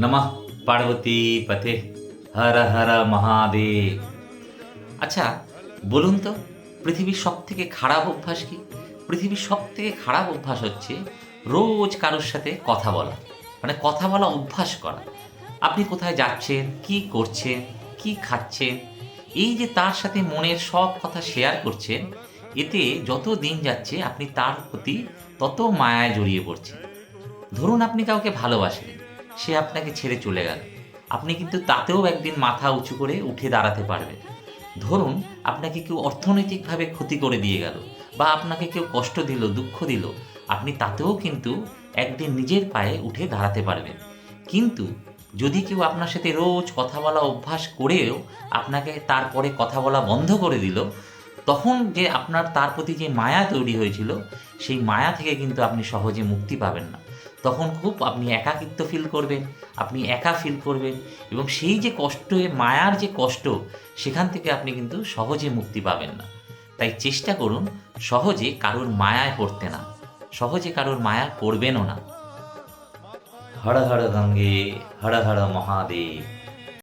নমঃ পার্বতী পথে হর হর মহাদেব আচ্ছা বলুন তো, পৃথিবীর সব থেকে খারাপ অভ্যাস কি? পৃথিবীর সব থেকে খারাপ অভ্যাস হচ্ছে রোজ কারোর সাথে কথা বলা। মানে কথা বলা অভ্যাস করা। আপনি কোথায় যাচ্ছেন, কি করছেন, কি খাচ্ছেন, এই যে তার সাথে মনের সব কথা শেয়ার করছেন, এতে যত দিন যাচ্ছে আপনি তার প্রতি তত মায়ায় জড়িয়ে পড়ছেন। ধরুন আপনি কাউকে ভালোবাসলেন। সে আপনাকে ছেড়ে চলে গেল। আপনি কিন্তু তাতেও একদিন মাথা উঁচু করে উঠে দাঁড়াতে পারবেন। ধরুন, আপনাকে কেউ অর্থনৈতিকভাবে ক্ষতি করে দিয়ে গেল বা আপনাকে কেউ কষ্ট দিল, দুঃখ দিল, আপনি তাতেও কিন্তু একদিন নিজের পায়ে উঠে দাঁড়াতে পারবেন। কিন্তু যদি কেউ আপনার সাথে রোজ কথা বলা অভ্যাস করেও আপনাকে তারপরে কথা বলা বন্ধ করে দিল, তখন যে আপনার তার প্রতি যে মায়া তৈরি হয়েছিল, সেই মায়া থেকে কিন্তু আপনি সহজে মুক্তি পাবেন না। তখন খুব আপনি একাকিত্ব ফিল করবেন, আপনি একা ফিল করবেন এবং সেই যে কষ্ট মায়ার যে কষ্ট, সেখান থেকে আপনি কিন্তু সহজে মুক্তি পাবেন না। তাই চেষ্টা করুন সহজে কারোর মায়ায় পড়তে না, সহজে কারোর মায়া পড়বেনও না। হর হর গঙ্গে, হর হর মহাদেব।